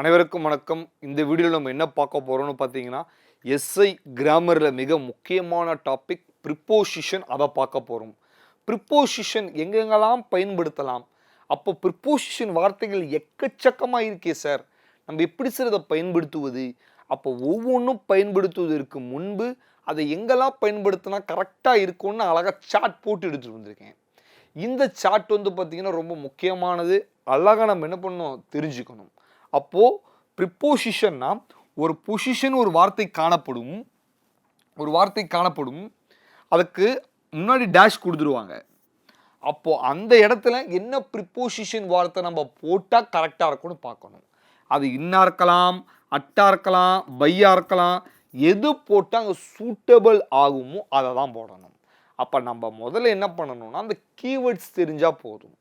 அனைவருக்கும் வணக்கம். இந்த வீடியோவில் நம்ம என்ன பார்க்க போகிறோம்னு பார்த்தீங்கன்னா எஸ்ஐ கிராமரில் மிக முக்கியமான டாபிக் ப்ரிப்போசிஷன் அதை பார்க்க போகிறோம் ப்ரிப்போசிஷன் எங்கெங்கெல்லாம் பயன்படுத்தலாம்? அப்போ ப்ரிப்போசிஷன் வார்த்தைகள் எக்கச்சக்கமாக இருக்கே சார் நம்ம எப்படி சார் அதை பயன்படுத்துவது? அப்போ ஒவ்வொன்றும் பயன்படுத்துவதற்கு முன்பு அதை எங்கெல்லாம் பயன்படுத்தினா கரெக்டாக இருக்கும்னு அழகாக சாட் போட்டு எடுத்துகிட்டு வந்திருக்கேன். இந்த சாட் வந்து பார்த்திங்கன்னா ரொம்ப முக்கியமானது. அழகாக நம்ம என்ன பண்ணணும்? தெரிஞ்சுக்கணும். அப்போது ப்ரிப்போசிஷன்னா ஒரு பொசிஷன் ஒரு வார்த்தை காணப்படும். ஒரு வார்த்தை காணப்படும். அதுக்கு முன்னாடி டேஷ் கொடுத்துருவாங்க. அப்போது அந்த இடத்துல என்ன ப்ரிப்போசிஷன் வார்த்தை நம்ம போட்டால் கரெக்டாக இருக்கும்னு பார்க்கணும். அது இன்னா இருக்கலாம் அட்டா இருக்கலாம் பையா இருக்கலாம் எது போட்டால் அங்கே சூட்டபிள் ஆகுமோ அதை தான் போடணும். அப்போ நம்ம முதல்ல என்ன பண்ணணும்னா அந்த கீவேர்ட்ஸ் தெரிஞ்சால் போதும்.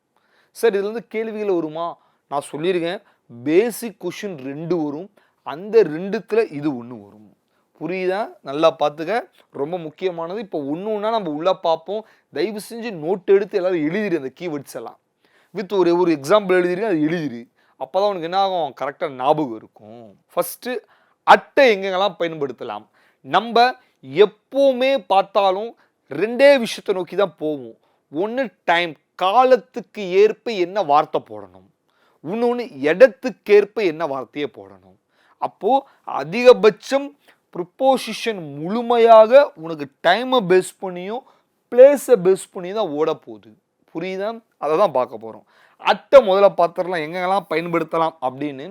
சார் இதுலேருந்து கேள்விகள் வருமா? நான் சொல்லியிருக்கேன். பேசிக் கொஷின் ரெண்டு வரும். அந்த ரெண்டுத்தில் இது ஒன்று வரும். புரியுதா? நல்லா பார்த்துக்க. ரொம்ப முக்கியமானது. இப்போ ஒன்று ஒன்றா நம்ம உள்ளே பார்ப்போம். தயவு செஞ்சு நோட் எடுத்து எல்லோரும் எழுதிரு அந்த கீவேர்ட்ஸ் எல்லாம். வித் ஒரு ஒரு எக்ஸாம்பிள் எழுதிடு அது எழுதிரு. அப்போ தான் உனக்கு என்ன ஆகும்? கரெக்டாக ஞாபகம் இருக்கும். ஃபஸ்ட்டு அட்டை எங்கெங்கெல்லாம் பயன்படுத்தலாம்? நம்ம எப்போவுமே பார்த்தாலும் ரெண்டே விஷயத்தை நோக்கி தான் போவோம். ஒன்று டைம் காலத்துக்கு ஏற்ப என்ன வார்த்தை போடணும்? இன்னொன்று இடத்துக்கேற்ப என்ன வார்த்தையை போடணும்? அப்போது அதிகபட்சம் ப்ரிப்போசிஷன் முழுமையாக உனக்கு டைமை பேஸ் பண்ணியும் பிளேஸை பேஸ் பண்ணி தான் ஓட போகுது. புரியுதா? அதை தான் பார்க்க போகிறோம் அட்டை முதல்ல பார்த்துடலாம். எங்கெங்கெல்லாம் பயன்படுத்தலாம் அப்படின்னு.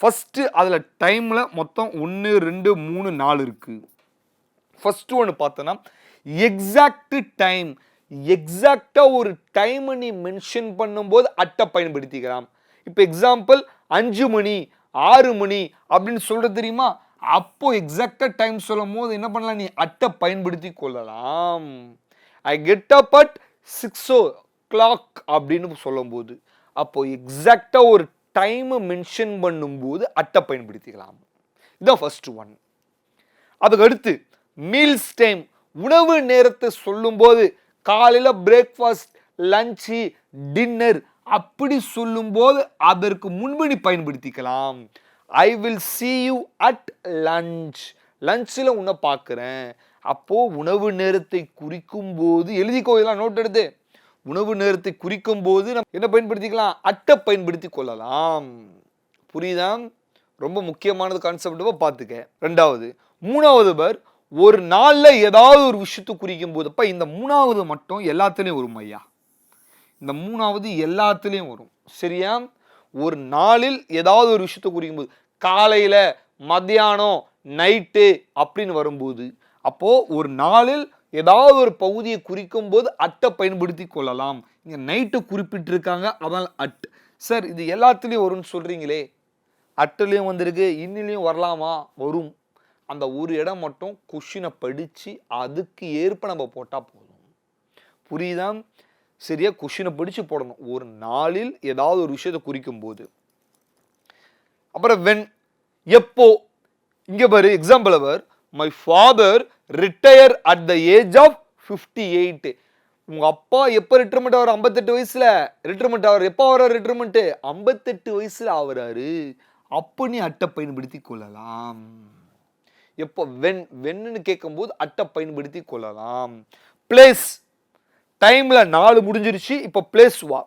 ஃபஸ்ட்டு அதில் டைமில் மொத்தம் ஒன்று ரெண்டு மூணு நாலு இருக்குது ஃபஸ்ட்டு ஒன்று பார்த்தோன்னா எக்ஸாக்டு டைம் எக்ஸாக்டாக ஒரு டைமை நீ மென்ஷன் பண்ணும்போது அட்டை பயன்படுத்திக்கலாம் இப்போ எக்ஸாம்பிள் அஞ்சு மணி ஆறு மணி அப்படின்னு சொல்கிறது தெரியுமா? அப்போது எக்ஸாக்டாக டைம் சொல்லும் போது என்ன பண்ணலாம் நீ அட்டை பயன்படுத்தி கொள்ளலாம். I get up at six o'clock அப்படின்னு சொல்லும்போது அப்போது எக்ஸாக்டாக ஒரு டைமை மென்ஷன் பண்ணும்போது அட்டை பயன்படுத்திக்கலாம். இதுதான் ஃபர்ஸ்ட் ஒன் அதுக்கு அடுத்து மீல்ஸ் டைம் உணவு நேரத்தை சொல்லும்போது காலையில் பிரேக்ஃபாஸ்ட் லஞ்சு டின்னர் அப்படி சொல்லும்போது அதற்கு முன்பு நீ பயன்படுத்திக்கலாம். I will see you at lunch லஞ்சில் உன்னை பார்க்குறேன். அப்போது உணவு நேரத்தை குறிக்கும் போது எழுதிக்கோ இதெல்லாம் நோட் எடுத்து. உணவு நேரத்தை குறிக்கும் போது நம்ம என்ன பயன்படுத்திக்கலாம்? அட்டை பயன்படுத்தி கொள்ளலாம். புரியுதா? ரொம்ப முக்கியமானது கான்செப்ட் பார்த்துக்க. ரெண்டாவது மூணாவது பர் ஒரு நாளில் ஏதாவது ஒரு விஷயத்தை குறிக்கும் போதுப்பா இந்த மூணாவது மட்டும் எல்லாத்துலேயும் ஒரு ஐயா. இந்த மூணாவது எல்லாத்துலேயும் வரும். சரியா? ஒரு நாளில் ஏதாவது ஒரு விஷயத்தை குறிக்கும் போது காலையில் மத்தியானம் நைட்டு அப்படின்னு வரும்போது அப்போது ஒரு நாளில் ஏதாவது ஒரு பகுதியை குறிக்கும் போது அட்டை பயன்படுத்தி கொள்ளலாம். இங்கே நைட்டு குறிப்பிட்டிருக்காங்க அதனால் அட். சார் இது எல்லாத்துலேயும் வரும்னு சொல்கிறீங்களே அட்டுலேயும் வந்திருக்கு இன்னிலையும் வரலாமா? வரும். அந்த ஒரு இடம் மட்டும் கொஷினை படித்து அதுக்கு ஏற்ப நம்ம போட்டால் போதும். புரியுதா? சரியாக கொஷினை படித்து போடணும். ஒரு நாளில் ஏதாவது ஒரு விஷயத்தை குறிக்கும் போது அப்புறம் வென் எப்போ இங்கே பாரு example our my father retire at the age of fifty eight உங்கள் அப்பா எப்போ ரிட்டர்மெண்ட் ஆவார்? ஐம்பத்தெட்டு வயசில். ரிட்டர்மெண்ட் ஆவார். எப்போ ஆகிறார் ரிட்டர்மெண்ட்டு ஐம்பத்தெட்டு வயசில் ஆகிறாரு அப்போ நீ அட்டை பயன்படுத்தி கொள்ளலாம். எப்போ வென் வென்னு கேட்கும்போது அட்டை பயன்படுத்தி கொள்ளலாம். பிளேஸ் டைமில் நாலு முடிஞ்சிருச்சு இப்போ பிளேஸ் வா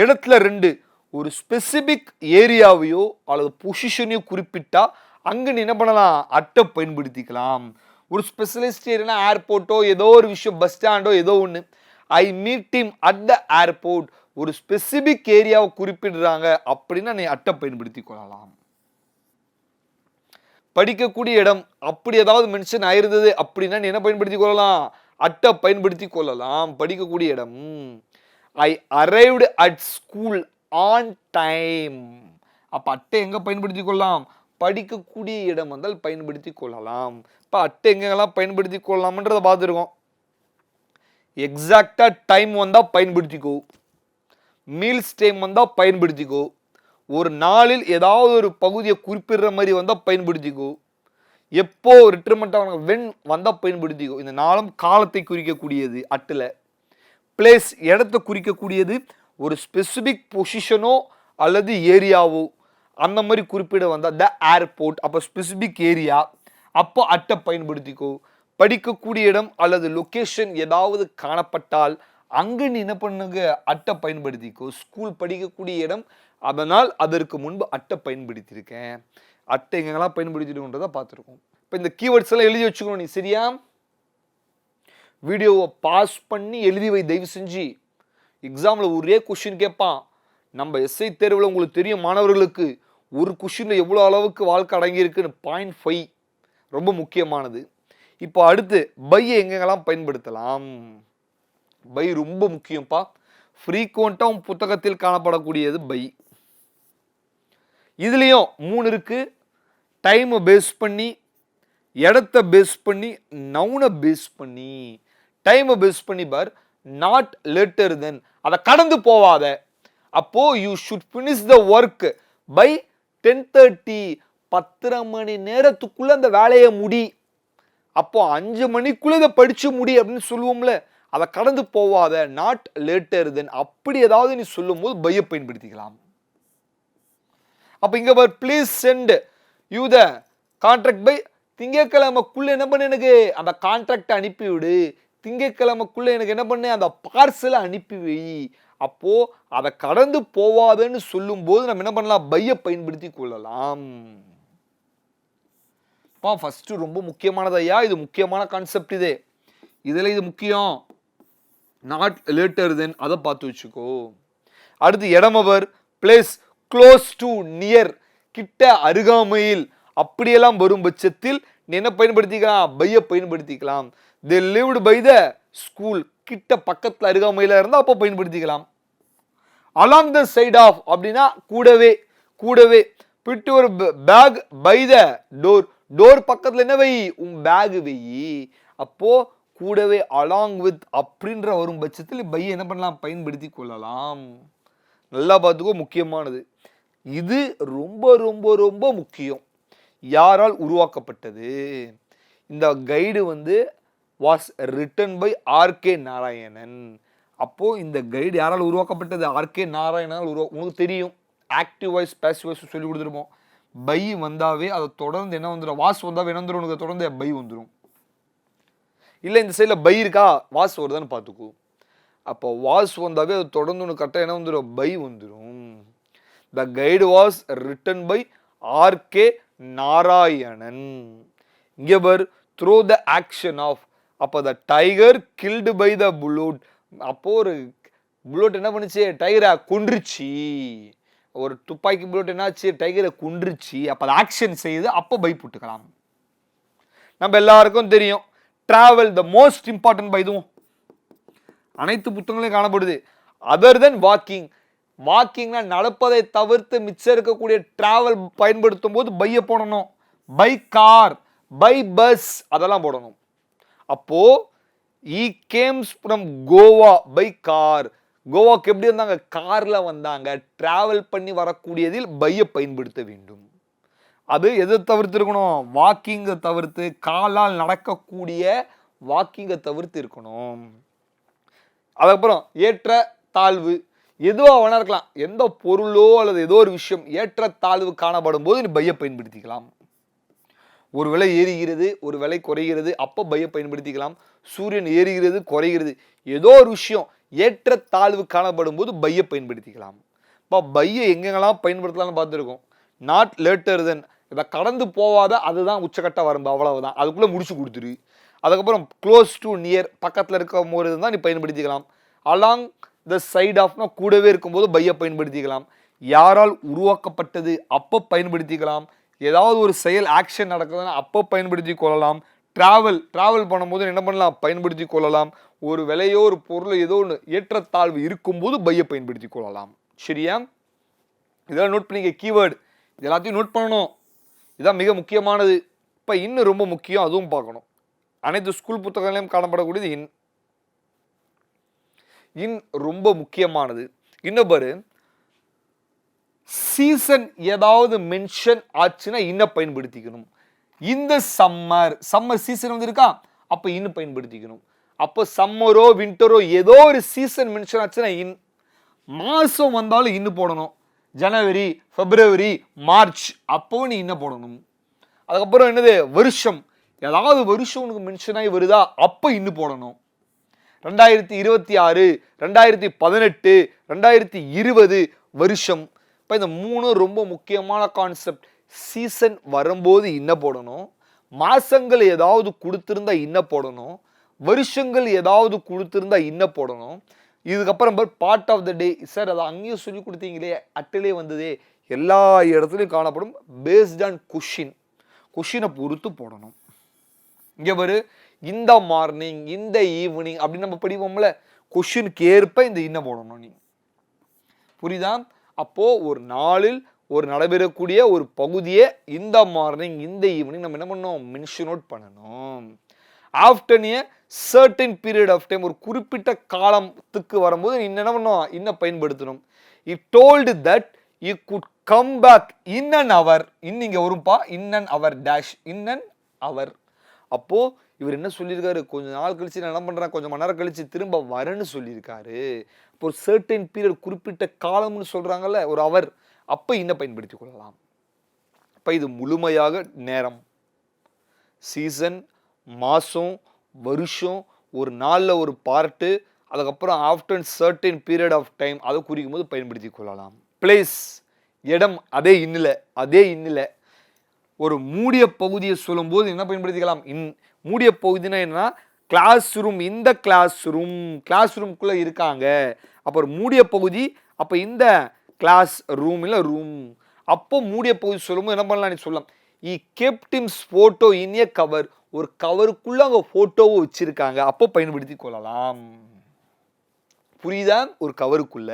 இடத்துல ரெண்டு. ஒரு ஸ்பெசிஃபிக் ஏரியாவையோ அல்லது பொசிஷனையோ குறிப்பிட்டா அங்கே நீ என்ன பண்ணலாம்? அட்டை பயன்படுத்திக்கலாம். ஒரு ஸ்பெஷலிஸ்ட் ஏரியானா ஏர்போர்ட்டோ ஏதோ ஒரு விஷயம் பஸ் ஸ்டாண்டோ ஏதோ ஒன்று I meet him at the airport ஒரு ஸ்பெசிஃபிக் ஏரியாவை குறிப்பிடுறாங்க அப்படின்னா நீ அட்டை பயன்படுத்தி கொள்ளலாம். படிக்கக்கூடிய இடம் அப்படி ஏதாவது மென்ஷன் ஆயிருந்தது அப்படின்னா நீ என்ன பயன்படுத்தி கொள்ளலாம்? அட்டை பயன்படுத்தி கொள்ளலாம் படிக்கக்கூடிய இடம். I arrived at school on time அப்போ அட்டை எங்கே பயன்படுத்தி கொள்ளலாம்? படிக்கக்கூடிய இடம் வந்தால் பயன்படுத்தி கொள்ளலாம். இப்போ அட்டை எங்கெங்கெல்லாம் பயன்படுத்தி கொள்ளலாம்ன்றதை பார்த்துருக்கோம். எக்ஸாக்டாக டைம் வந்தால் பயன்படுத்திக்கோ. மீல்ஸ் டைம் வந்தால் பயன்படுத்திக்கோ. ஒரு நாளில் ஏதாவது ஒரு பகுதியை குறிப்பிடுற மாதிரி வந்தால் பயன்படுத்திக்கோ. எப்போ ரிட்டர்மெண்ட் ஆக வென் வந்தால் பயன்படுத்திக்கோ. இந்த நாளும் காலத்தை குறிக்கக்கூடியது அட்டில். பிளேஸ் இடத்தை குறிக்கக்கூடியது ஒரு ஸ்பெசிஃபிக் பொசிஷனோ அல்லது ஏரியாவோ அந்த மாதிரி குறிப்பிட வந்தால் த ஏர்போர்ட் அப்போ ஸ்பெசிஃபிக் ஏரியா அப்போ அட்டை பயன்படுத்திக்கோ. படிக்கக்கூடிய இடம் அல்லது லொக்கேஷன் ஏதாவது காணப்பட்டால் அங்கு நீ என்ன பண்ணுங்க? அட்டை பயன்படுத்திக்கோ. ஸ்கூல் படிக்கக்கூடிய இடம். அதனால் அதற்கு முன்பு அட்டை பயன்படுத்தியிருக்கேன். அட்டை எங்கெல்லாம் பயன்படுத்திருக்கோன்றதை பார்த்துருக்கோம். இப்போ இந்த கீவேர்ட்ஸ் எல்லாம் எழுதி வச்சுக்கணும் நீ சரியா? வீடியோவை பாஸ் பண்ணி எழுதி வை தயவு செஞ்சு. எக்ஸாமில் ஒரே கொஷின் கேட்பான். நம்ம எஸ்ஐ தேர்வில் உங்களுக்கு தெரியும் மாணவர்களுக்கு ஒரு கொஷினில் எவ்வளோ அளவுக்கு வாழ்க்கை அடங்கியிருக்குன்னு பாயிண்ட் ஃபைவ் ரொம்ப முக்கியமானது. இப்போ அடுத்து பையை எங்கெங்கெல்லாம் பயன்படுத்தலாம்? பை ரொம்ப முக்கியம்ப்பா. ஃப்ரீக்வெண்ட்டாக புத்தகத்தில் காணப்படக்கூடியது பை இதுலேயும் மூணு இருக்குது டைமை பேஸ் பண்ணி இடத்த பேஸ் பண்ணி நவுனை பேஸ் பண்ணி. டைமை பேஸ் பண்ணி பார் நாட் லேட்டர் தென் அதை கடந்து போவாத. அப்போ you should finish the work by ten thirty பத்தரை மணி நேரத்துக்குள்ளே அந்த வேலையை முடி. அப்போ அஞ்சு மணிக்குள்ளே இதை படிச்சு முடி அப்படின்னு சொல்லுவோம்ல. அதை கடந்து போவாத நாட் லேட்டர் தென் அப்படி ஏதாவது நீ சொல்லும்போது பையை பயன்படுத்திக்கலாம். அப்போ இங்கே பார் please send you the contract by திங்கக்கிழமைக்குள்ளே என்ன பண்ணு எனக்கு? அந்த கான்ட்ராக்டை அனுப்பிவிடு. திங்கக்கிழமைக்குள்ளே எனக்கு என்ன பண்ணு? அந்த பார்சலை அனுப்பி வை அப்போ அதை கடந்து போவாதன்னு சொல்லும்போது நம்ம என்ன பண்ணலாம்? பையை பயன்படுத்தி கொள்ளலாம். பா ஃபஸ்ட்டு ரொம்ப முக்கியமானது ஐயா. இது முக்கியமான கான்செப்ட் இது. இதில் இது முக்கியம். நாட் லேட்டர் தென் அதை பார்த்து வச்சுக்கோ. அடுத்து இடமவர் பிளேஸ் க்ளோஸ் டு நியர் கிட்ட அருகாமையில் அப்படியெல்லாம் வரும் பட்சத்தில் என்ன பயன்படுத்திக்கலாம் பையை பயன்படுத்திக்கலாம் the lived by the school கிட்ட பக்கத்தில் அருகாமையில் இருந்தால் அப்போ பயன்படுத்திக்கலாம். அலாங் த சைட் ஆஃப் அப்படின்னா கூடவே கூடவே. பிட்டு ஒரு bag by the door door பக்கத்தில் என்ன வை? உன் பேக் வை. அப்போ கூடவே அலாங் வித் அப்படின்ற வரும் பட்சத்தில் பையை என்ன பண்ணலாம்? பயன்படுத்தி கொள்ளலாம். நல்லா பார்த்துக்கோ முக்கியமானது. இது ரொம்ப ரொம்ப ரொம்ப முக்கியம். யாரால் உருவாக்கப்பட்டது? இந்த கைடு வந்து was written by RK Narayanan அப்போது இந்த கைடு யாரால் உருவாக்கப்பட்டது? ஆர்கே நாராயணனால் உருவா உங்களுக்கு தெரியும். ஆக்டிவ் வாய்ஸ் பேசிவ் வாய்ஸ் சொல்லி கொடுத்துருப்போம். பை வந்தாவே அதை தொடர்ந்து என்ன வந்துடும் வாஸ் வந்தாவே என்ன வந்துடும் உனக்கு தொடர்ந்து பை வந்துடும் இல்லை இந்த சைடில் பை இருக்கா? வாஸ் வருதான்னு பார்த்துக்கோ. அப்போ வாஸ் வந்தாவே அது தொடர்ந்து உனக்கு கரெக்டாக என்ன வந்துடும் பை வந்துடும் the guide was written by R K Narayanan இங்கே per through the action of அப்போ the tiger killed by the bullet அப்போ ஒரு புல்லோட் என்ன பண்ணுச்சு? டைகரை கொன்றுச்சு. ஒரு துப்பாக்கி புல்லோட் என்னாச்சு? டைகரை கொன்றுச்சு. அப்போ அது ஆக்ஷன் செய்து அப்போ பை போட்டுக்கலாம் நம்ம எல்லாருக்கும் தெரியும் travel the most important by இதுவும் அனைத்து புத்தகங்களையும் காணப்படுது. அதர் தென் வாக்கிங் வாக்கிங்னா நடப்பதை தவிர்த்து மிச்சம் இருக்கக்கூடிய டிராவல் பயன்படுத்தும் போது பையை போடணும். பை கார் பை பஸ் அதெல்லாம் போடணும். அப்போ he came from Goa by car கோவாக்கு எப்படி வந்தாங்க? காரில் வந்தாங்க. டிராவல் பண்ணி வரக்கூடியதில் பையை பயன்படுத்த வேண்டும். அது எதை தவிர்த்து இருக்கணும் வாக்கிங்கை தவிர்த்து காலால் நடக்கக்கூடிய வாக்கிங்கை தவிர்த்து இருக்கணும் அதுக்கப்புறம் ஏற்ற தாழ்வு. எதுவாக வேணா இருக்கலாம். எந்த பொருளோ அல்லது ஏதோ ஒரு விஷயம் ஏற்ற தாழ்வு காணப்படும் போது நீ பையை பயன்படுத்திக்கலாம். ஒரு விலை ஏறுகிறது ஒரு விலை குறைகிறது அப்போ பையை பயன்படுத்திக்கலாம். சூரியன் ஏறுகிறது குறைகிறது ஏதோ ஒரு விஷயம் ஏற்ற தாழ்வு காணப்படும் போது பையை பயன்படுத்திக்கலாம். இப்போ பையை எங்கெங்கெல்லாம் பயன்படுத்தலாம்னு பார்த்துருக்கோம். நாட் லேட்டர் தென் இதை கடந்து போவாத அதுதான் உச்சக்கட்ட வரம்பு அவ்வளவுதான். அதுக்குள்ளே முடிச்சு கொடுத்துரு. அதுக்கப்புறம் க்ளோஸ் டு நியர் பக்கத்தில் இருக்க ஒரு தான் நீ பயன்படுத்திக்கலாம். அலாங் த சைட் ஆஃப்னா கூடவே இருக்கும்போது பையை பயன்படுத்திக்கலாம். யாரால் உருவாக்கப்பட்டது அப்போ பயன்படுத்திக்கலாம். ஏதாவது ஒரு செயல் ஆக்ஷன் நடக்குதுன்னா அப்போ பயன்படுத்தி கொள்ளலாம். ட்ராவல் ட்ராவல் பண்ணும்போது என்ன பண்ணலாம்? பயன்படுத்தி கொள்ளலாம். ஒரு விலையோ ஒரு பொருளோ ஏதோ ஒன்று ஏற்றத்தாழ்வு இருக்கும்போது பையை பயன்படுத்தி கொள்ளலாம். சரியா? இதெல்லாம் நோட் பண்ணிக்க கீவேர்டு இது எல்லாத்தையும் நோட் பண்ணணும். இதான் மிக முக்கியமானது. இப்போ இன்னும் ரொம்ப முக்கியம் அதுவும் பார்க்கணும். அனைத்து ஸ்கூல் புத்தகங்களையும் காணப்படக்கூடியது இன் இன் ரொம்ப முக்கியமானது. இன்னும் சீசன் ஏதாவது மென்ஷன் ஆச்சுன்னா இன்ன பயன்படுத்திக்கணும். இந்த சம்மர் சம்மர் சீசன் வந்து இருக்கா அப்போ இன்னும் பயன்படுத்திக்கணும். அப்போ சம்மரோ வின்டரோ ஏதோ ஒரு சீசன் மென்ஷன் ஆச்சுன்னா இன் மாதம் வந்தாலும் இன்னும் போடணும். ஜனவரி பிப்ரவரி மார்ச் அப்போவும் நீ என்ன போடணும். அதுக்கப்புறம் என்னது? வருஷம். ஏதாவது வருஷம் உனக்கு மென்ஷன் ஆகி வருதா? அப்போ இன்னும் போடணும். ரெண்டாயிரத்தி இருபத்தி ஆறு ரெண்டாயிரத்தி பதினெட்டு ரெண்டாயிரத்தி இருபது வருஷம். இப்போ இந்த மூணு ரொம்ப முக்கியமான கான்செப்ட் சீசன் வரும்போது என்ன போடணும்? மாதங்கள் ஏதாவது கொடுத்துருந்தா என்ன போடணும்? வருஷங்கள் ஏதாவது கொடுத்துருந்தா இன்ன போடணும்? இதுக்கப்புறம் part of the day sir அதை அங்கேயும் சொல்லி கொடுத்தீங்களே அட்டிலே வந்ததே. எல்லா இடத்துலையும் காணப்படும் பேஸ்ட் ஆன் கொஷின் கொஷினை பொறுத்து போடணும். இங்கே பாரு இந்த மார்னிங் இந்த ஈவினிங் அப்படின்னு நம்ம படிப்போம்ல. கொஷினுக்கு ஏற்ப இந்த இன்ன போடணும் நீ. புரியுதா? அப்போது ஒரு நாளில் ஒரு நடைபெறக்கூடிய ஒரு பகுதியை இந்த மார்னிங் இந்த ஈவினிங் நம்ம என்ன பண்ணணும்? மென்ஷன் அவுட் பண்ணணும். After a certain period of time ஒரு குறிப்பிட்ட காலத்துக்கு வரும்போது நீ என்ன பண்ணணும்? இன்னும் பயன்படுத்தணும். It told that he could come back in an hour in இங்கே வரும்பா in an hour dash in an hour அப்போது இவர் என்ன சொல்லியிருக்காரு? கொஞ்சம் நாள் கழித்து நான் என்ன பண்ணுறேன் கொஞ்சம் மணி நேரம் கழிச்சு திரும்ப வரேன்னு சொல்லியிருக்காரு. இப்போ ஒரு சர்டன் பீரியட் குறிப்பிட்ட காலம்னு சொல்கிறாங்கல்ல ஒரு அவர் அப்போ என்ன பயன்படுத்தி கொள்ளலாம். அப்போ இது முழுமையாக நேரம். சீசன் மாதம் வருஷம் ஒரு நாளில் ஒரு பார்ட்டு அதுக்கப்புறம் after certain period of time அதை குறிக்கும் போது பயன்படுத்தி கொள்ளலாம். பிளேஸ் இடம் அதே இன்னில் அதே இன்னில். ஒரு மூடிய பகுதியை சொல்லும்போது என்ன பயன்படுத்திக்கலாம்? இன் மூடிய பகுதினா என்னன்னா கிளாஸ் ரூம் இந்த கிளாஸ் ரூம் கிளாஸ் ரூம்குள்ளே இருக்காங்க அப்புறம் மூடிய பகுதி அப்போ இந்த கிளாஸ் ரூம் இல்லை ரூம் அப்போ மூடிய பகுதி சொல்லும்போது என்ன பண்ணலாம் நீ சொல்லலாம் இ கேப்டிம்ஸ் ஃபோட்டோ இன் ஏ கவர் ஒரு கவருக்குள்ளே அங்கே ஃபோட்டோவை வச்சுருக்காங்க. அப்போ பயன்படுத்தி கொள்ளலாம். புரியுதா? ஒரு கவருக்குள்ள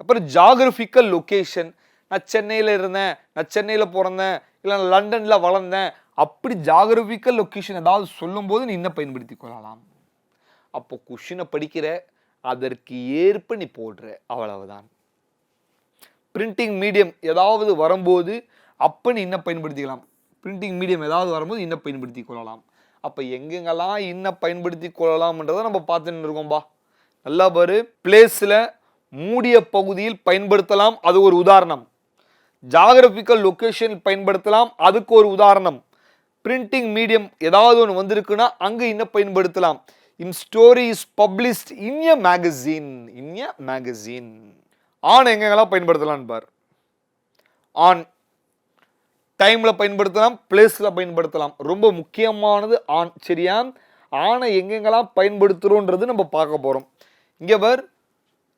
அப்புறம் ஜாகிரபிக்கல் லொக்கேஷன் நான் சென்னையில் இருந்தேன். நான் சென்னையில் பிறந்தேன். இல்லை நான் லண்டனில் வளர்ந்தேன். அப்படி ஜாகிரபிக்கல் லொக்கேஷன் ஏதாவது சொல்லும்போது நீ இன்னும் பயன்படுத்தி கொள்ளலாம் அப்போ கொஷினை படிக்கிற அதற்கு ஏற்ப நீ போடுற அவ்வளவுதான். பிரிண்டிங் மீடியம் ஏதாவது வரும்போது அப்போ நீ இன்னும் பயன்படுத்திக்கலாம்? பிரிண்டிங் மீடியம் ஏதாவது வரும்போது இன்னும் பயன்படுத்தி கொள்ளலாம் அப்போ எங்கெங்கெல்லாம் இன்னும் பயன்படுத்தி கொள்ளலாம்ன்றதை நம்ம பார்த்துட்டு இருக்கோம்பா நல்லா பாரு. பிளேஸில் மூடிய பகுதியில் பயன்படுத்தலாம். அது ஒரு உதாரணம். ஜாகிரபிக்கல் லொக்கேஷன் பயன்படுத்தலாம். அதுக்கு ஒரு உதாரணம். பிரிண்டிங் மீடியம் ஏதாவது ஒன்று வந்திருக்குன்னா அங்கே இன்னும் பயன்படுத்தலாம். In story is published in a magazine in a magazine on எங்கெங்கெல்லாம் பயன்படுத்தலாம்னு பார். ஆன் டைமில் பயன்படுத்தலாம் பிளேஸில் பயன்படுத்தலாம். ரொம்ப முக்கியமானது ஆன் சரியா? ஆனை எங்கெங்கெல்லாம் பயன்படுத்துகிறோன்றது நம்ம பார்க்க போகிறோம் இங்கே பார்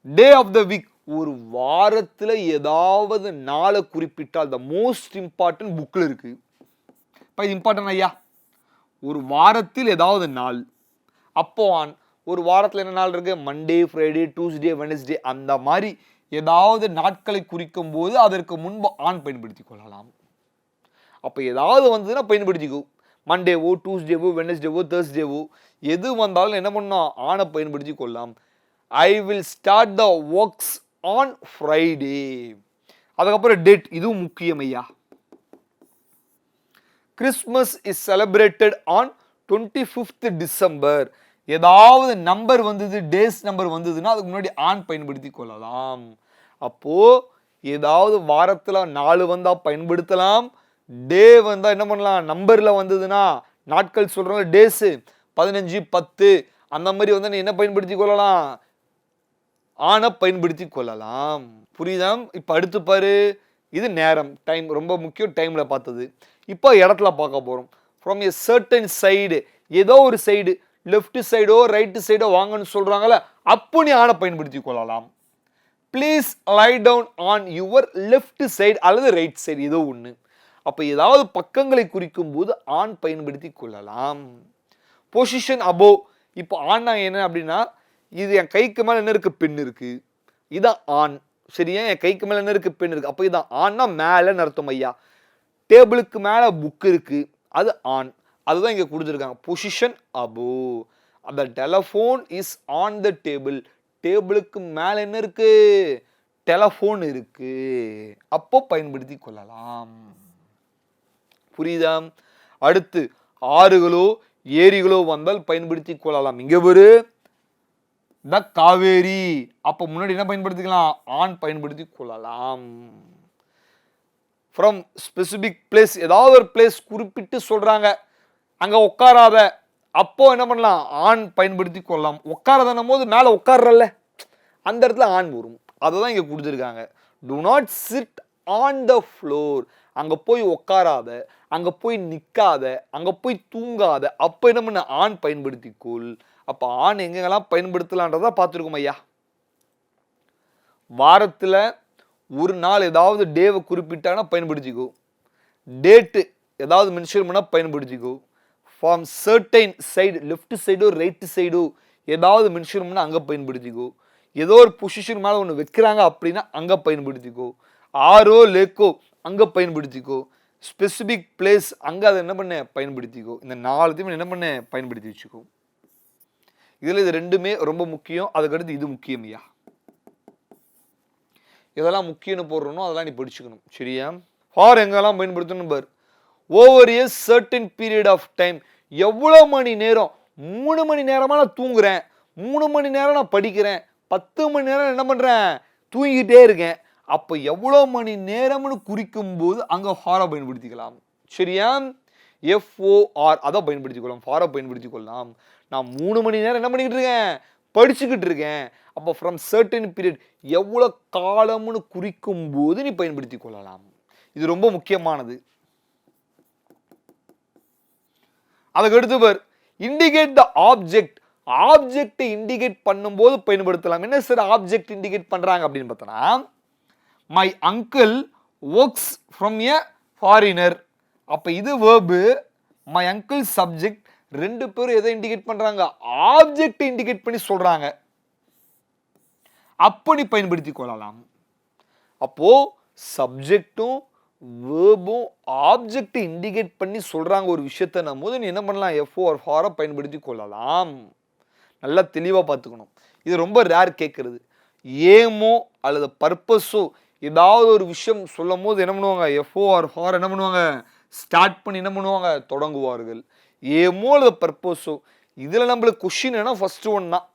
டே ஆஃப் த வீக் ஒரு வாரத்தில் ஏதாவது நாளை குறிப்பிட்டால் த மோஸ்ட் இம்பார்ட்டன்ட் புக்கில் இருக்குது இப்போ இது இம்பார்ட்டன் ஐயா? ஒரு வாரத்தில் ஏதாவது நாள். அப்போ ஒரு வாரத்தில் என்ன நாள் இருக்குது மண்டே ஃப்ரைடே டியூஸ்டே வெனஸ்டே அந்த மாதிரி ஏதாவது நாட்களை குறிக்கும் போது அதற்கு முன்பு ஆண் பயன்படுத்தி கொள்ளலாம். அப்போ ஏதாவது வந்ததுன்னா பயன்படுத்திக்கோ. மண்டேவோ டியூஸ்டேவோ வெனஸ்டேவோ தேர்ஸ்டேவோ எது வந்தாலும் என்ன பண்ணோம் ஆணை பயன்படுத்தி கொள்ளலாம். I will start the works on Friday அதுக்கப்புறம் டேட் இதுவும் முக்கியம் ஐயா. Christmas is celebrated on twenty fifth December ஏதாவது நம்பர் வந்தது டேஸ் நம்பர் வந்ததுன்னா அதுக்கு முன்னாடி ஆன் பயன்படுத்தி கொள்ளலாம். அப்போது ஏதாவது வாரத்தில் நாலு வந்தால் பயன்படுத்தலாம் டே வந்தால் என்ன பண்ணலாம் நம்பரில் வந்ததுன்னா நாட்கள் சொல்கிறோம் டேஸு பதினஞ்சு பத்து அந்த மாதிரி வந்து நீ என்ன பயன்படுத்தி கொள்ளலாம்? ஆணை பயன்படுத்தி கொள்ளலாம். புரியுதா? இப்போ அடுத்து பாரு. இது நேரம். டைம் ரொம்ப முக்கியம். டைமில் பார்த்தது. இப்போ இடத்துல பார்க்க போகிறோம் ஃப்ரம் எ சர்டன் சைடு ஏதோ ஒரு சைடு லெஃப்ட் சைடோ ரைட்டு சைடோ வாங்கன்னு சொல்கிறாங்களே அப்போ நீ ஆனை பயன்படுத்தி கொள்ளலாம். Please lie down on your left side அல்லது ரைட் சைடு ஏதோ ஒன்று அப்போ ஏதாவது பக்கங்களை குறிக்கும் போது ஆண் பயன்படுத்தி கொள்ளலாம். பொசிஷன் அபோவ் இப்போ ஆண்னா என்ன அப்படின்னா இது என் கைக்கு மேலே என்ன இருக்குது பெண் இருக்குது இதான் ஆண் சரியா? என் கைக்கு மேலே என்ன இருக்குது பெண் இருக்குது அப்போ இதான் ஆண்னா மேலேன்னு அர்த்தம் ஐயா. டேபிளுக்கு மேலே புக் இருக்குது அது ஆன். அதுதான் இங்கே கொடுத்துருக்காங்க. பொசிஷன் அபோ அந்த telephone is on the table டேபிளுக்கு மேலே என்ன இருக்குது டெலஃபோன் இருக்குது அப்போ பயன்படுத்தி கொள்ளலாம். புரியுதா? அடுத்து ஆறுகளோ ஏரிகளோ வந்தால் பயன்படுத்தி கொள்ளலாம். இங்கே ஒரு த காவேரி. அப்போ முன்னாடி என்ன பயன்படுத்திக்கலாம்? ஆண் பயன்படுத்தி கொள்ளலாம். ஃப்ரம் ஸ்பெசிபிக் பிளேஸ் ஏதாவது ஒரு பிளேஸ் குறிப்பிட்டு சொல்கிறாங்க அங்கே உட்காராத. அப்போ என்ன பண்ணலாம்? ஆண் பயன்படுத்தி கொள்ளலாம். உட்காரதன்னும் போது மேலே உட்கார்றல்ல. அந்த இடத்துல ஆண் வரும். அதை தான் இங்கே கொடுத்துருக்காங்க. Do not sit on the floor அங்கே போய் உட்காராத. அங்கே போய் நிற்காத அங்கே போய் தூங்காத. அப்போ என்ன பண்ண? ஆண் பயன்படுத்திக்கொள். அப்போ ஆண் எங்கெங்கெல்லாம் பயன்படுத்தலான்றதா பார்த்துருக்கோம் ஐயா. வாரத்தில் ஒரு நாள் ஏதாவது டேவை குறிப்பிட்டானா பயன்படுத்திக்கோ. டேட்டு ஏதாவது மென்ஷன் பண்ணால் பயன்படுத்திக்கோ. ஃபார்ம் சர்டைன் சைடு லெஃப்ட் சைடோ ரைட்டு சைடோ ஏதாவது மென்ஷன் பண்ணால் அங்கே பயன்படுத்திக்கோ. ஏதோ ஒரு பொசிஷன் மேலே ஒன்று வைக்கிறாங்க அப்படின்னா அங்கே பயன்படுத்திக்கோ. ஆரோ லேக்கோ அங்கே பயன்படுத்திக்கோ. ஸ்பெசிஃபிக் பிளேஸ் அங்கே அதை என்ன பண்ண? பயன்படுத்திக்கோ. இந்த நாலுத்தையும் என்ன பண்ண? பயன்படுத்தி வச்சுக்கோ. இதில் இது ரெண்டுமே ரொம்ப முக்கியம் அதுக்கடுத்து இது முக்கியம் ஐயா. இதெல்லாம் முக்கியம்னு போடுறனோ அதெல்லாம் நீ படிச்சுக்கணும் சரியா? ஃபார் எங்கெல்லாம் பயன்படுத்தணும் பார். Over a certain period of time எவ்வளோ மணி நேரம்? மூணு மணி நேரமாக நான் தூங்குறேன். மூணு மணி நேரம் நான் படிக்கிறேன். பத்து மணி நேரம் என்ன பண்ணுறேன் தூங்கிட்டே இருக்கேன். அப்போ எவ்வளோ மணி நேரம்னு குறிக்கும் போது அங்கே ஃபாரை பயன்படுத்திக்கலாம் சரியா? எஃப்ஓஆர் அதை பயன்படுத்திக் ஃபாரை பயன்படுத்திக் கொள்ளலாம் நான் மூணு மணி நேரம் என்ன பண்ணிக்கிட்டு இருக்கேன்? படிச்சுக்கிட்டு இருக்கேன். அப்போ ஃப்ரம் சர்டன் பீரியட் எவ்வளோ காலம்னு குறிக்கும் போது நீ பயன்படுத்தி கொள்ளலாம். இது ரொம்ப முக்கியமானது. அதுக்கு அடுத்து பார் இண்டிகேட் த ஆப்ஜெக்ட் ஆப்ஜெக்டை இண்டிகேட் பண்ணும்போது பயன்படுத்தலாம். என்ன சார் ஆப்ஜெக்ட் இண்டிகேட் பண்ணுறாங்க அப்படின்னு பார்த்தோன்னா my uncle works from a foreigner அப்போ இது வேர்பு மை அங்கிள் சப்ஜெக்ட் ரெண்டு பேரும் எதை இண்டிகேட் பண்ணுறாங்க ஆப்ஜெக்ட் இண்டிகேட் பண்ணி சொல்கிறாங்க அப்படி பயன்படுத்தி கொள்ளலாம். அப்போது சப்ஜெக்டும் வேர்பும் ஆப்ஜெக்ட் இண்டிகேட் பண்ணி சொல்கிறாங்க ஒரு விஷயத்த போது நீ என்ன பண்ணலாம்? எஃப்ஓ ஆர் ஃபாரை பயன்படுத்தி கொள்ளலாம். நல்லா தெளிவாக பார்த்துக்கணும். இது ரொம்ப ரேர் கேட்குறது ஏமோ அல்லது பர்பஸோ ஏதாவது ஒரு விஷயம் சொல்லும் போது என்ன பண்ணுவாங்க? எஃப்ஓ ஆர் ஃபார் என்ன பண்ணுவாங்க? ஸ்டார்ட் பண்ணி என்ன பண்ணுவாங்க? தொடங்குவார்கள். ஏமோ அல்லது பர்பஸோ இதில் நம்மளுக்கு கொஷின் என்ன ஃபஸ்ட்டு ஒன் தான்.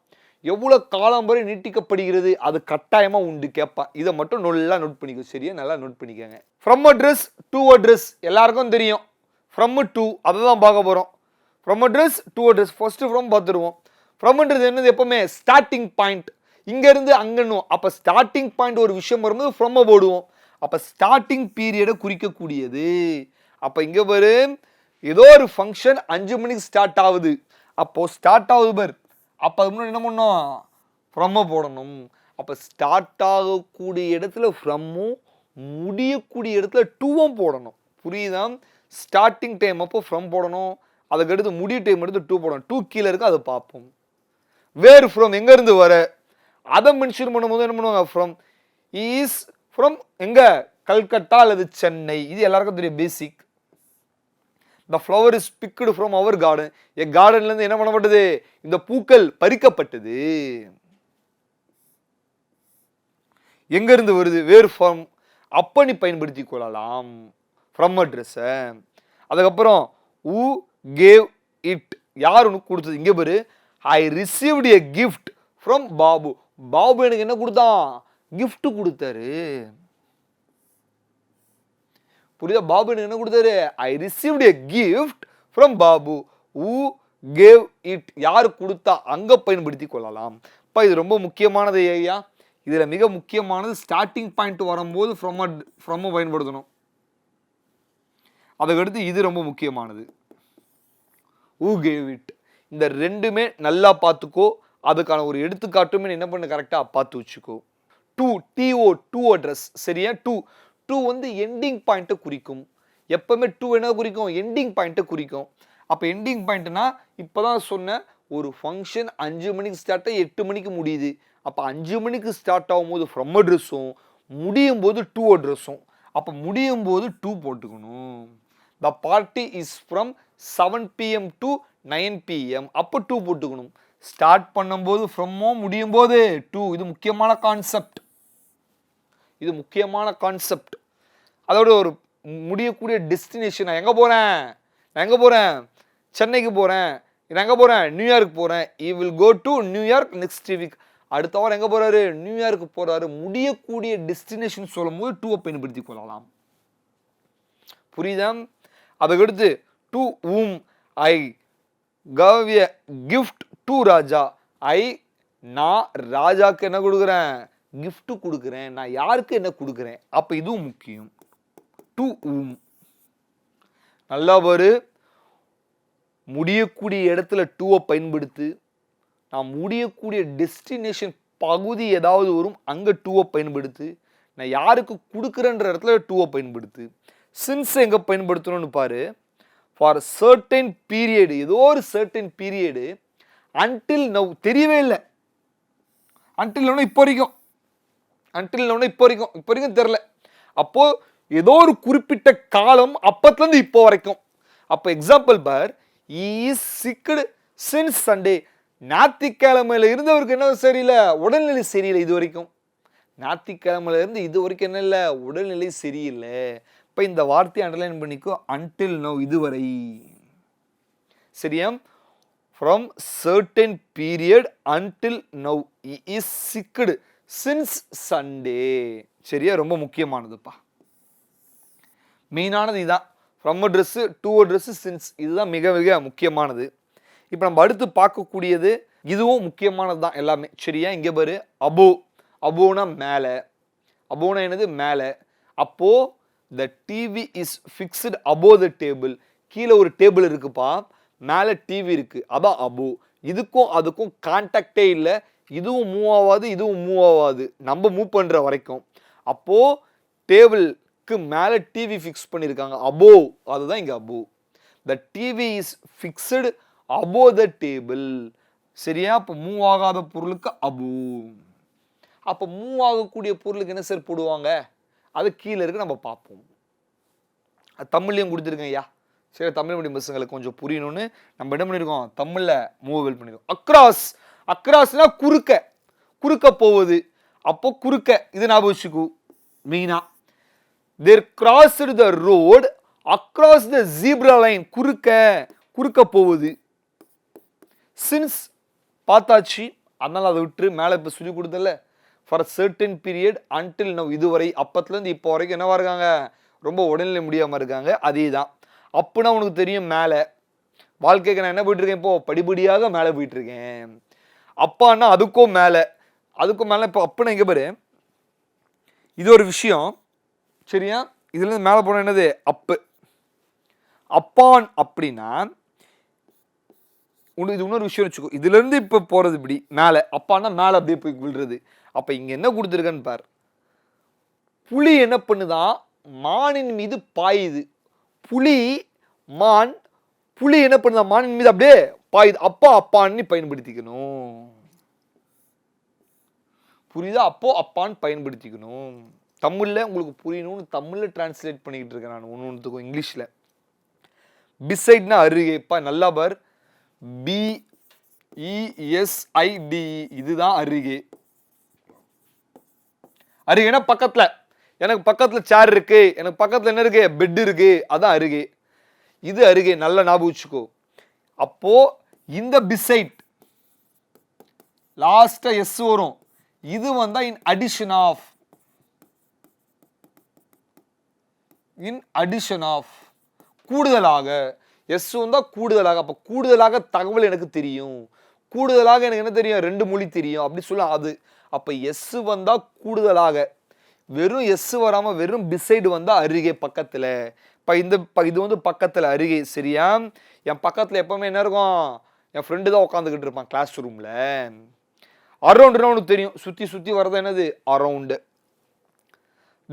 எவ்வளோ காலம் வரை நீட்டிக்கப்படுகிறது? அது கட்டாயமாக உண்டு கேட்பான் இதை மட்டும் நல்லா நோட் பண்ணிக்கோ சரியா? நல்லா நோட் பண்ணிக்கோங்க. ஃப்ரம் அட்ரஸ் டு அட்ரஸ் எல்லாருக்கும் தெரியும். ஃப்ரம் டூ அதை தான் பார்க்க போகிறோம் from address to address first from பார்த்துருவோம். ஃப்ரம்ன்றது என்னது எப்போவுமே? ஸ்டார்டிங் பாயிண்ட் இங்கேருந்து அங்கன்னும் அப்போ ஸ்டார்டிங் பாயிண்ட் ஒரு விஷயம் வரும்போது ஃப்ரம்மை போடுவோம். அப்போ ஸ்டார்டிங் பீரியடை குறிக்கக்கூடியது. அப்போ இங்கே பாரு ஏதோ ஒரு ஃபங்க்ஷன் அஞ்சு மணிக்கு ஸ்டார்ட் ஆகுது. அப்போது ஸ்டார்ட் ஆகுது பார். அப்போ அது முன்னாடி என்ன பண்ணோம் ஃப்ரம்மை போடணும். அப்போ ஸ்டார்ட் ஆகக்கூடிய இடத்துல ஃப்ரம்மும் முடியக்கூடிய இடத்துல டூவும் போடணும். புரியுதா? ஸ்டார்டிங் டைம் அப்போ ஃப்ரம் போடணும். அதுக்கடுத்து முடிய டைம் எடுத்து டூ போடணும். டூ கீழே இருக்க அதை பார்ப்போம். வேர் ஃப்ரம் எங்கேருந்து வர? அதை மென்ஷன் பண்ணும்போது என்ன பண்ணுவாங்க? ஃப்ரம் இஸ் ஃப்ரம் எங்கே? கல்கட்டா அல்லது சென்னை. இது எல்லாருக்கும் தெரியும் basic the flower is picked from our garden என் கார்டன்லேருந்து என்ன பண்ணப்பட்டது? இந்த பூக்கள் பறிக்கப்பட்டது. எங்கேருந்து வருது? வேறு ஃப்ரம் நீ பயன்படுத்தி கொள்ளலாம். ஃப்ரம் அட்ரஸை அதுக்கப்புறம் ஊ கேவ் இட் யார் உனக்கு கொடுத்தது? இங்கே பாரு. I received a gift from Babu Babu எனக்கு என்ன கொடுத்தான்? கிஃப்ட்டு கொடுத்தாரு. புரியுதா? பாபு எனக்கு என்ன கொடுத்தாரு? I received a gift from Babu who gave it யார் கொடுத்தா அங்கே பயன்படுத்தி கொள்ளலாம். இப்போ இது ரொம்ப முக்கியமானது ஐயா. இதில் மிக முக்கியமானது ஸ்டார்டிங் பாயிண்ட் வரும்போது ஃப்ரம் ஃப்ரம் பயன்படுத்தணும். அதுக்கடுத்து இது ரொம்ப முக்கியமானது. ஊ கேவ் இட் இந்த ரெண்டுமே நல்லா பார்த்துக்கோ. அதுக்கான ஒரு எடுத்துக்காட்டுமே என்ன பண்ண? கரெக்டாக பார்த்து வச்சுக்கோ. To T O to address சரியா? டூ டூ வந்து எண்டிங் பாயிண்ட்டை குறிக்கும். எப்போவுமே டூ என்ன குறிக்கும் எண்டிங் பாயிண்ட்டை குறிக்கும். அப்போ எண்டிங் பாயிண்ட்னா இப்போ தான் சொன்னேன் ஒரு ஃபங்க்ஷன் அஞ்சு மணிக்கு ஸ்டார்ட் ஆகி எட்டு மணிக்கு முடியுது. அப்போ அஞ்சு மணிக்கு ஸ்டார்ட் ஆகும்போது ஃப்ரம் அட்ரஸும் முடியும் போது டூ அட்ரஸும் அப்போ முடியும் போது டூ போட்டுக்கணும் the party is from seven PM to nine PM அப்போ டூ போட்டுக்கணும். ஸ்டார்ட் பண்ணும்போது ஃப்ரம்மோ முடியும் போது டூ இது முக்கியமான கான்செப்ட் இது முக்கியமான கான்செப்ட் அதோட ஒரு முடியக்கூடிய டெஸ்டினேஷன் நான் எங்கே போகிறேன் நான் எங்கே போகிறேன் சென்னைக்கு போகிறேன் நான் எங்கே போகிறேன் நியூயார்க் போகிறேன் I will go to New York next week அடுத்த வாரம் எங்கே போகிறாரு நியூயார்க்கு போகிறாரு முடியக்கூடிய டெஸ்டினேஷன் சொல்லும் போது டூவை பயன்படுத்தி கொள்ளலாம். புரியுதா? அதுக்கடுத்து to um I gave a gift to Raja. I நான் ராஜாவுக்கு என்ன கொடுக்குறேன்? கிஃப்ட்டு கொடுக்குறேன். நான் யாருக்கு என்ன கொடுக்குறேன்? அப்போ இதுவும் முக்கியம். To um um. நல்லா ஒரு முடியக்கூடிய இடத்துல டூவை பயன்படுத்து. நான் முடியக்கூடிய டெஸ்டினேஷன் பகுதி ஏதாவது வரும் அங்கே டூவை பயன்படுத்து. நான் யாருக்கு கொடுக்குறேன்ற இடத்துல டூவை பயன்படுத்து. சின்ஸ் எங்கே பயன்படுத்தணும்னு பாரு. ஃபார் சர்டைன் பீரியடு ஏதோ ஒரு சர்டைன் பீரியடு அன்டில் நவ் தெரியவே இல்லை. அன்டில் நவ்னா இப்போ வரைக்கும். அன்டில் நவ்னா இப்போ வரைக்கும். இப்போ வரைக்கும் தெரில அப்போது ஏதோ ஒரு குறிப்பிட்ட காலம் அப்பத்துலேருந்து இப்போ வரைக்கும். அப்போ example for is sick since Sunday ஞாயிற்றுக்கிழமையில இருந்தவருக்கு என்ன சரியில்லை? உடல்நிலை சரியில்லை இது வரைக்கும். ஞாயிற்றுக்கிழமையில இருந்து இது வரைக்கும் என்ன இல்லை? உடல்நிலை சரியில்லை. இப்போ இந்த வார்த்தையை அண்டர்லைன் பண்ணிக்கோ அன்டில் நோ இதுவரை. சரியா? From certain period until now is sick since Sunday சரியா? ரொம்ப முக்கியமானதுப்பா. மெயினானது இதுதான் from dress to dress since இதுதான் மிக மிக முக்கியமானது. இப்போ நம்ம அடுத்து பார்க்கக்கூடியது இதுவும் முக்கியமானது தான் எல்லாமே. சரியா? இங்கே பாரு. அபோ அபோனா மேலே. அபோனா என்னது? மேலே. அப்போது the TV is fixed above the table கீழே ஒரு டேபிள் இருக்குப்பா. மேலே டிவி இருக்குது அதான் அபோ இதுக்கும் அதுக்கும் கான்டாக்டே இல்லை. இதுவும் மூவ் ஆகாது இதுவும் மூவ் ஆகாது நம்ம மூவ் பண்ணுற வரைக்கும். அப்போது டேபிள் க்கு மேலே டிவி ஃபிக்ஸ் பண்ணியிருக்காங்க அபோ அதுதான் இங்கே above the TV is fixed above the table சரியா? அப்போ மூவ் ஆகாத பொருளுக்கு அபோ அப்போ மூவ் ஆகக்கூடிய பொருளுக்கு என்ன சார் போடுவாங்க? அது கீழே இருக்கு நம்ம பார்ப்போம். அது தமிழ்லையும் கொடுத்துருக்கேன் ஐயா. சரி தமிழ் மீடியம் பசங்களுக்கு கொஞ்சம் புரியணும்னு நம்ம என்ன பண்ணியிருக்கோம் தமிழில் மூவல் பண்ணியிருக்கோம் அக்ராஸ் அக்ராஸ்னா குறுக்க. குறுக்க போவது. அப்போ குறுக்க. இது ஞாபகம் வச்சுக்கோ. மெயினா they crossed the road across the zebra line குறுக்க குறுக்க போகுது. சின்ஸ் பார்த்தாச்சு அதனால் அதை விட்டு மேலே இப்போ சொல்லி கொடுத்தல. For certain period until now இதுவரை அப்பத்துலேருந்து இப்போ வரைக்கும் என்னவா இருக்காங்க? ரொம்ப உடல்நிலை முடியாமல் இருக்காங்க. அதே தான் அப்படின்னா உனக்கு தெரியும் மேலே. வாழ்க்கைக்கு நான் என்ன போயிட்டுருக்கேன் இப்போது படிப்படியாக மேலே போயிட்டுருக்கேன். அப்பான்னா அதுக்கும் மேலே. அதுக்கும் மேலே இப்போ அப்பனா இங்கே பாரு. இது ஒரு விஷயம். சரியா? இதுலேருந்து மேலே போன என்னது? அப்பு. அப்பான் அப்படின்னா உனக்கு இது இன்னொரு விஷயம் வச்சுக்கோ. இதுலேருந்து இப்போ போகிறது இப்படி மேலே. அப்பான்னா மேலே அப்படியே போய் விழுறது. அப்போ இங்கே என்ன கொடுத்துருக்கன்னு பார். புலி என்ன பண்ணுதான் மானின் மீது பாயுது. புலி மான் புலி என்ன பண்ணுதா? மானின் மீது அப்படியே பாயுது. அப்பா அப்பான்னு பயன்படுத்திக்கணும். புரியுதா? அப்போ அப்பான்னு பயன்படுத்திக்கணும். தமிழில் உங்களுக்கு புரியணும்னு தமிழில் டிரான்ஸ்லேட் பண்ணிக்கிட்டு இருக்கேன் நான் ஒன்று ஒன்றுத்துக்கும் இங்கிலீஷில். பிசைட்னா அருகேப்பா நல்லா பார். பிஇஎஸ்ஐடி இதுதான் அருகே. அருகேனா பக்கத்தில். எனக்கு பக்கத்தில் சேர் இருக்கு. எனக்கு பக்கத்தில் என்ன இருக்கு? பெட் இருக்கு. அதான் அருகே. இது அருகே. நல்ல ஞாபகம் வச்சுக்கோ. அப்போ இந்த பிசைட் லாஸ்ட்டாக எஸ் வரும். இது வந்தால் in addition of in addition of கூடுதலாக எஸ் வந்தால் கூடுதலாக அப்போ கூடுதலாக தகவல் எனக்கு தெரியும். கூடுதலாக எனக்கு என்ன தெரியும்? ரெண்டு மொழி தெரியும். அப்படி சொல்ல அது. அப்போ எஸ் வந்தால் கூடுதலாக வெறும் எஸ் வராமல் வெறும் பிசைடு வந்தால் அருகே பக்கத்தில். இப்போ இந்த இது வந்து பக்கத்தில் அருகே சரியா? என் பக்கத்தில் எப்பவுமே என்ன இருக்கும்? என் ஃப்ரெண்டு தான் உட்காந்துக்கிட்டு இருப்பான் கிளாஸ் ரூமில் அரௌண்டுனா உனக்கு தெரியும். சுற்றி சுற்றி வர்றது என்னது? அரௌண்டு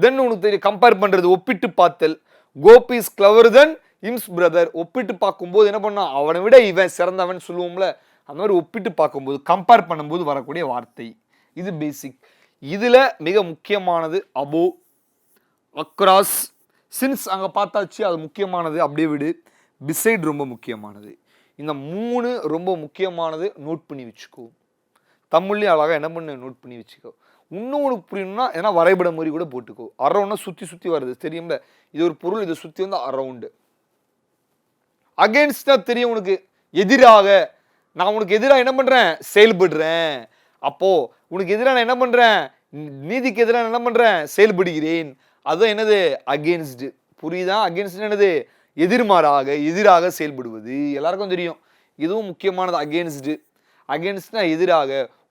தென் உனக்கு தெரியும் கம்பேர் பண்ணுறது ஒப்பிட்டு பார்த்தல். Gopi's clever than his brother ஒப்பிட்டு பார்க்கும்போது என்ன பண்ணான் அவனை விட இவன் சிறந்தவன் சொல்லுவோம்ல அந்த மாதிரி ஒப்பிட்டு பார்க்கும்போது கம்பேர் பண்ணும்போது வரக்கூடிய வார்த்தை. இது பேசிக் இதில் மிக முக்கியமானது அபோ அக்ராஸ் சின்ஸ் அங்கே பார்த்தாச்சு அது முக்கியமானது. அப்படியே விடு. பிசைட் ரொம்ப முக்கியமானது. இந்த மூணு ரொம்ப முக்கியமானது நோட் பண்ணி வச்சுக்கோ. தமிழ்லேயும் அழகாக என்ன பண்ணு? நோட் பண்ணி வச்சுக்கோ. இன்னும் உனக்கு புரியணும்னா ஏன்னா வரைபடம் மாதிரி கூட போட்டுக்கோ. அரௌண்டாக சுற்றி சுற்றி வருது தெரியும்ல? இது ஒரு பொருள் இதை சுற்றி வந்து அரவுண்டு அகேன்ஸ்டாக தெரியும் உனக்கு. எதிராக. நான் உனக்கு எதிராக என்ன பண்ணுறேன் செயல்படுறேன். அப்போது உனக்கு எதிராக நான் என்ன பண்ணுறேன் நீதிக்கு எதிராக நான் என்ன பண்ணுறேன் செயல்படுகிறேன். அதுதான் என்னது? அகேன்ஸ்டு புரியுதா? அகேன்ஸ்ட் என்னது? எதிர்மாறாக எதிராக செயல்படுவது. எல்லாருக்கும் தெரியும். இதுவும் முக்கியமானது அகேன்ஸ்டு அகேன்ஸ்ட்னா எதிராக.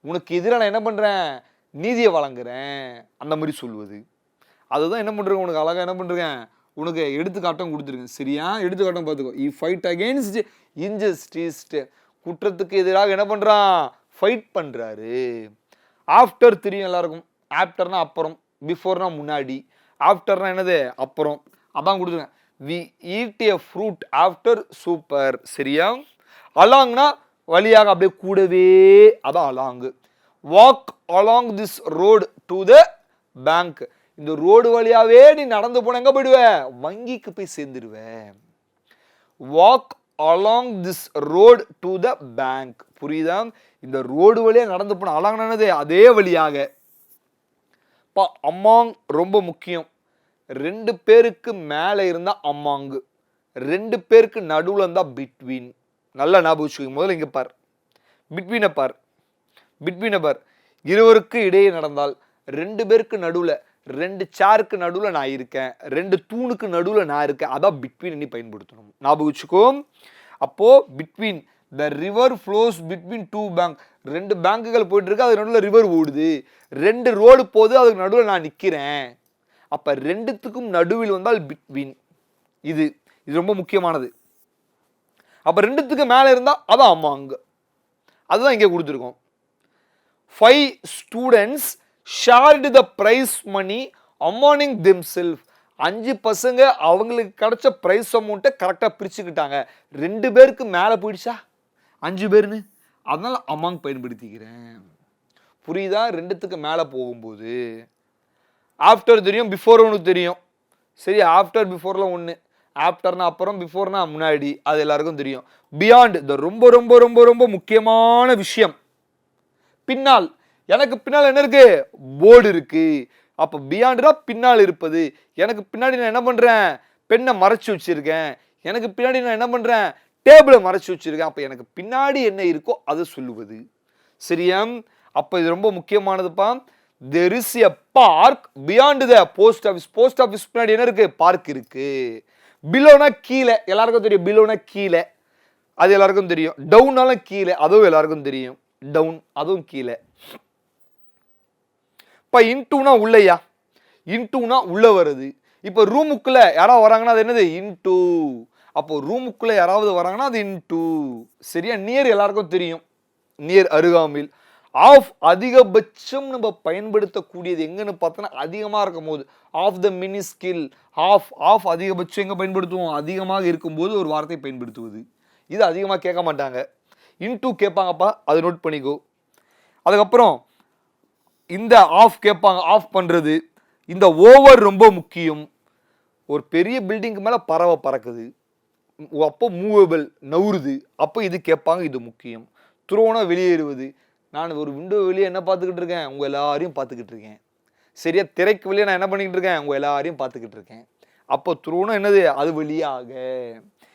உனக்கு எதிராக நான் என்ன பண்ணுறேன் நீதியை வழங்குறேன் அந்த மாதிரி சொல்வது அதுதான் என்ன பண்ணுறேன் உனக்கு அழகாக என்ன பண்ணுறேன் உனக்கு எடுத்துக்காட்டம் கொடுத்துருக்கேன். சரியா? எடுத்துக்காட்டம் பார்த்துக்கோ. இ ஃபைட் அகேன்ஸ்ட் இன்ஜஸ்டிஸ்ட் குற்றத்துக்கு எதிராக என்ன பண்ணுறான் ஃபைட் பண்ணுறாரு ஆஃப்டர் தெரியும் எல்லாருக்கும். ஆஃப்டர்னா அப்புறம். பிஃபோர்னா முன்னாடி. ஆஃப்டர்னா என்னது? அப்புறம். அதான் கொடுத்துருக்கேன். We eat a fruit after supper சரியா? அலாங்னா வழியாக அப்படியே கூடவே அதான் along. Walk along this road to the bank இந்த ரோடு வழியாவே நீ நடந்து போன எங்க போயிடுவ? வங்கிக்கு போய் சேர்ந்துடுவ walk along this road to the bank புரியுதா? இந்த ரோடு வழியாக நடந்து போன அலாங் அதே வழியாக. பா அம்மாங் ரொம்ப முக்கியம். ரெண்டு பேருக்கு மேலே இருந்தால் அம்மாங்கு ரெண்டு பேருக்கு நடுவில் இருந்தால் பிட்வீன் நல்லா ஞாபகம் வச்சுக்கோங்க. முதல்ல இங்கே பார். பிட்வீனை பார். பிட்வீன் அபர் இருவருக்கு இடையே நடந்தால் ரெண்டு பேருக்கு நடுவில் ரெண்டு சேருக்கு நடுவில் நான் இருக்கேன் ரெண்டு தூணுக்கு நடுவில் நான் இருக்கேன் அதான் பிட்வீன் நீ பயன்படுத்தணும். ஞாபகம் வச்சுக்கோ அப்போது between the river flows between two bank ரெண்டு பேங்குகள் போயிட்டுருக்கு அதுக்கு நடுவில் ரிவர் ஓடுது. ரெண்டு ரோடு போகுது அதுக்கு நடுவில் நான் நிற்கிறேன் அப்போ ரெண்டுத்துக்கும் நடுவில் வந்தால் பிட்வீன் இது இது ரொம்ப முக்கியமானது. அப்போ ரெண்டுத்துக்கு மேலே இருந்தால் அதான் அம்மாங்க அதுதான் இங்கே கொடுத்துருக்கோம். Five students shared the prize money அமார்னிங் themselves அஞ்சு பசங்க அவங்களுக்கு கிடைச்ச ப்ரைஸ் அமௌண்ட்டை கரெக்டாக பிரிச்சுக்கிட்டாங்க. ரெண்டு பேருக்கு மேலே போயிடுச்சா? அஞ்சு பேர்னு அதனால் அமாங் பயன்படுத்திக்கிறேன். புரியுதா? ரெண்டுத்துக்கு மேலே போகும்போது. ஆஃப்டர் தெரியும் பிஃபோர் ஒன்று தெரியும். சரி ஆஃப்டர் பிஃபோர்லாம் ஒன்று ஆஃப்டர்னா அப்புறம் பிஃபோர்னா முன்னாடி. அது எல்லாருக்கும் தெரியும். பியாண்ட் இந்த ரொம்ப ரொம்ப ரொம்ப ரொம்ப முக்கியமான விஷயம். பின்னால். எனக்கு பின்னால் என்ன இருக்கு? போர்டு இருக்கு. அப்போ பியாண்டுனா பின்னால் இருப்பது. எனக்கு பின்னாடி நான் என்ன பண்ணுறேன் பெண்ணை மறைச்சு வச்சிருக்கேன். எனக்கு பின்னாடி நான் என்ன பண்ணுறேன் டேபிளை மறைச்சு வச்சிருக்கேன். அப்போ எனக்கு பின்னாடி என்ன இருக்கோ அதை சொல்லுவது. சரியா? அப்போ இது ரொம்ப முக்கியமானதுப்பா. There is a park beyond the post office post office பின்னாடி என்ன இருக்கு? பார்க் இருக்கு. பிலோனா கீழே. எல்லாருக்கும் தெரியும். பிலோனா கீழே. அது எல்லாருக்கும் தெரியும். டவுனாலும் கீழே. அதுவும் எல்லாருக்கும் தெரியும். டவுன் அதுவும் கீழே. இப்போ இன்டூனா உள்ளையா? இன்டூனா உள்ளே வருது. இப்போ ரூமுக்குள்ளே யாராவது வராங்கன்னா அது என்னது? இன்டூ அப்போ ரூமுக்குள்ளே யாராவது வராங்கன்னா அது இன்டூ சரியா? நியர் எல்லாருக்கும் தெரியும். நியர் அருகாமையில். ஆஃப் அதிகபட்சம் நம்ம பயன்படுத்தக்கூடியது எங்கன்னு பார்த்தோன்னா அதிகமாக இருக்கும் போது of the mini skill of of அதிகபட்சம் எங்கே பயன்படுத்துவோம்? அதிகமாக இருக்கும்போது ஒரு வார்த்தை பயன்படுத்துவது. இது அதிகமாக கேட்க மாட்டாங்க. இன்டூ கேட்பாங்கப்பா அதை நோட் பண்ணிக்கோ. அதுக்கப்புறம் இந்த ஆஃப் கேட்பாங்க ஆஃப் பண்ணுறது இந்த ஓவர் ரொம்ப முக்கியம். ஒரு பெரிய பில்டிங்க்கு மேலே பறவை பறக்குது. அப்போ மூவபிள் நவுறுது. அப்போ இது கேட்பாங்க இது முக்கியம். த்ரோனா வெளியேறுவது. நான் ஒரு விண்டோ வெளியே என்ன பார்த்துக்கிட்டு இருக்கேன்? உங்கள் எல்லாரையும் பார்த்துக்கிட்டு இருக்கேன். சரியா திரைக்கு வெளியே நான் என்ன பண்ணிக்கிட்டு இருக்கேன்? உங்கள் எல்லாரையும் பார்த்துக்கிட்டு இருக்கேன். அப்போ த்ரோனா என்னது? அது வழியாக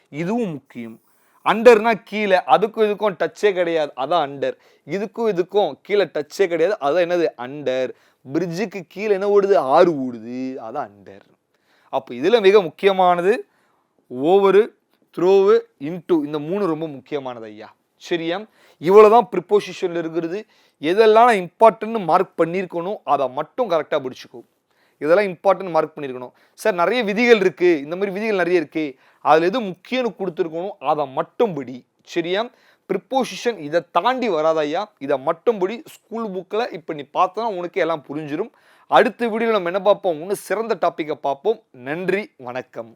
இதுவும் முக்கியம். அண்டர்னா கீழே அதுக்கும் இதுக்கும் டச்சே கிடையாது. அதான் அண்டர் இதுக்கும் இதுக்கும் கீழே டச்சே கிடையாது. அதான் என்னது? அண்டர் பிரிட்ஜுக்கு கீழே என்ன ஓடுது? ஆறு ஓடுது. அதான் அண்டர் அப்போ இதில் மிக முக்கியமானது ஓவரு த்ரோவு இன்டூ இந்த மூணு ரொம்ப முக்கியமானது ஐயா. சரியா இவ்வளோதான் ப்ரிப்போசிஷனில் இருக்கிறது. எதெல்லாம் நான் இம்பார்ட்டன்ட்னு மார்க் பண்ணியிருக்கணும் அதை மட்டும் கரெக்டாக பிடிச்சிக்கோ. இதெல்லாம் இம்பார்ட்டன்ட் மார்க் பண்ணியிருக்கணும் சார் நிறைய விதிகள் இருக்குது இந்த மாதிரி விதிகள் நிறைய இருக்குது அதில் எது முக்கியம்னு கொடுத்துருக்கணும் அதை மட்டும் படி. சரியா? ப்ரிப்போசிஷன் இதை தாண்டி வராதையா இதை மட்டும் படி. ஸ்கூல் புக்கில் இப்போ நீ பார்த்தனா உனக்கு எல்லாம் புரிஞ்சிடும் அடுத்த வீடியோவில் நம்ம என்ன பார்ப்போம்? இன்னும் சிறந்த டாப்பிக்கை பார்ப்போம். நன்றி. வணக்கம்.